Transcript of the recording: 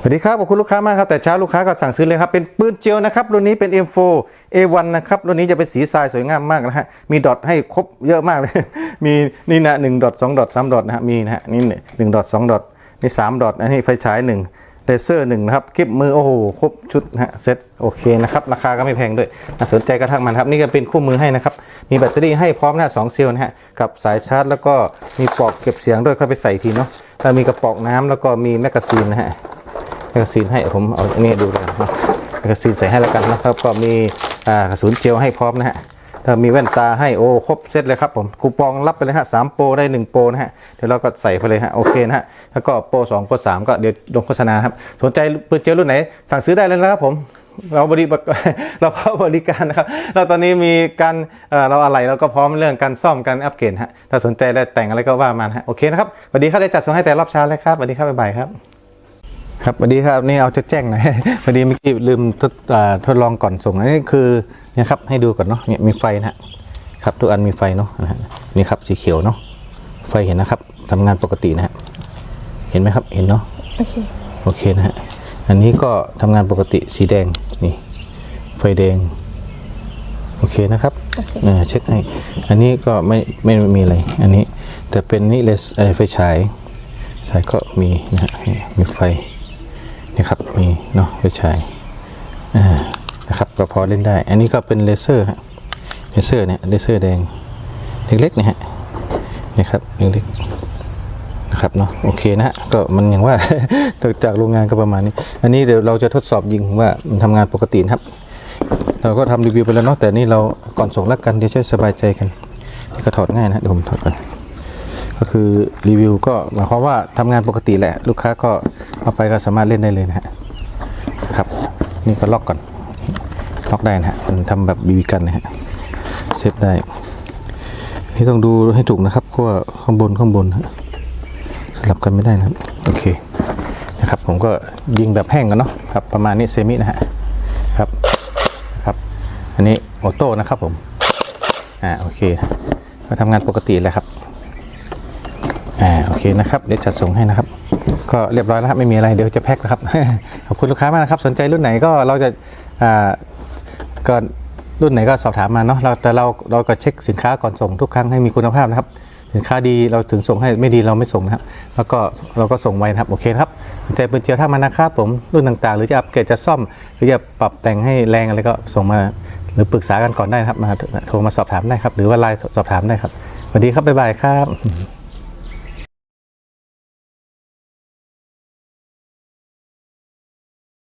สวัสดีครับขอบคุณลูกค้ามากครับแต่เช้าลูกค้าก็สั่งซื้อเลยครับเป็นปืนเจลนะครับรุ่นนี้เป็น M4 A1 นะครับรุ่นนี้จะเป็นสีทรายสวยงามมากนะฮะมีดอทให้ครบเยอะมากเลย มีนี่นะหนึ่งดอทสองดอทสามดอทนะฮะมีนะฮะนี่หนึ่งดอทสองดอทนี่สามดอทอันนี้ไฟฉายหนึ่งเลเซอร์หนึ่งนะครับคลิปมือโอ้โหครบชุดนะฮะเซ็ตโอเคนะครับราคาก็ไม่แพงด้วยสนใจกระทั่งมันครับนี่ก็เป็นคู่มือให้นะครับมีแบตเตอรี่ให้พร้อมนะสองเซลล์นะฮะกับสายชาร์จ แล้วก็มีปลอกเก็บเสียงด้วยเข้าไปใส่ทีเนาะแล้วมีกระป๋องน้ำแล้วก็มีแมกกาซีนนะฮะ แมกกาซีนให้ผมเอาอันนี้ดูเลยนะแมกกาซีนใส่ให้แล้วกันนะครับ ก็มีกระสุนเจลให้พร้อมนะฮะถ้ามีแว่นตาให้โอ้ครบเซตเลยครับผมคูปองรับไปเลยฮะสามโปรได้หนึ่งโปรนะฮะเดี๋ยวเราก็ใส่ไปเลยฮะโอเคนะฮะแล้วก็โปรสองโปรสามก็เดี๋ยวลงโฆษณาครับ สนใจปืนเจลรุ่นไหน สั่งซื้อได้เลยนะครับผมเราบริเราพร้อมบริการนะครับ เราตอนนี้มีการเราอะไรเราก็พร้อมเรื่องการซ่อมการอัปเกรดฮะถ้าสนใจได้แต่งอะไรก็ว่ามานะฮะโอเคนะครับสวัสดีครับได้จัดส่งให้แต่รอบเช้าเลยครับสวัสดีครับบ๊ายบายครับ ครับสวัสดีครับนี่เอาจะแจ้งหน่อยพอดีเมื่อกี้ลืมทดอ่าทดลองก่อนส่งนะนี่คือเนี่ยครับให้ดูก่อนเนาะเนี่ยมีไฟนะฮะครับทุกอันมีไฟเนาะนะฮะนี่ครับสีเขียวเนาะไฟเห็นนะครับทำงานปกตินะฮะเห็นไหมครับเห็นเนาะโอเคโอเคนะฮะอันนี้ก็ทำงานปกติสีแดงนี่ ไฟแดงโอเคนะครับโอเคเออเช็คให้ อันนี้ก็ไม่ไม่ไม่มีอะไร อันนี้แต่เป็นนี่เลสเอ่อไฟฉายฉายก็มีนะฮะนี่มีไฟ นี่ครับมีเนาะไฟฉายนะครับก็พอเล่นได้ อันนี้ก็เป็นเลเซอร์ฮะเลเซอร์เนี่ยเลเซอร์แดงเล็กๆเนี่ยฮะนี่ครับเล็กๆนะครับเนาะโอเคนะฮะก็มันอย่างว่าจากโรงงานก็ประมาณนี้ อันนี้เดี๋ยวเราจะทดสอบยิงว่ามันทำงานปกตินะครับ เราก็ทำรีวิวไปแล้วเนาะแต่นี่เราก่อนส่งแล้วกันเดี๋ยวจะสบายใจกันนี่ก็ถอดง่ายนะเดี๋ยวผมถอดก่อน ก็คือรีวิวก็หมายความว่าทำงานปกติแหละ ลูกค้าก็เอาไปก็สามารถเล่นได้เลยนะฮะครับ นี่ก็ล็อกก่อนล็อกได้นะฮะมันทำแบบบีบีกันนะฮะเซฟได้ นี่ต้องดูให้ถูกนะครับเพราะว่าข้างบนข้างบนสลับกันไม่ได้นะครับโอเคนะครับผมก็ยิงแบบแห้งกันเนาะครับประมาณนี้เซมินะฮะครับนะครับ อันนี้ออโต้นะครับผมอ่าโอเคก็ทำงานปกติแหละครับ อ่าโอเคนะครับเดี๋ยวจัดส่งให้นะครับ ก็เรียบร้อยแล้วครับไม่มีอะไรเดี๋ยวจะแพ็คนะครับ ขอบคุณลูกค้ามากนะครับ สนใจรุ่นไหนก็เราจะอ่าก็รุ่นไหนก็สอบถามมาเนาะเราแต่เราเราก็เช็คสินค้าก่อนส่งทุกครั้งให้มีคุณภาพนะครับ สินค้าดีเราถึงส่งให้ไม่ดีเราไม่ส่งนะครับ แล้วก็เราก็ส่งไว้นะครับโอเคครับแต่เป็นเจียวถ้ามานะครับผมรุ่นต่างๆ หรือจะอัปเกรดจะซ่อม หรือจะปรับแต่งให้แรงอะไรก็ส่งมาหรือปรึกษากันก่อนได้นะครับมาโทรมาสอบถามได้ครับ หรือว่าไลน์สอบถามได้ครับสวัสดีครับบ๊ายบายครับ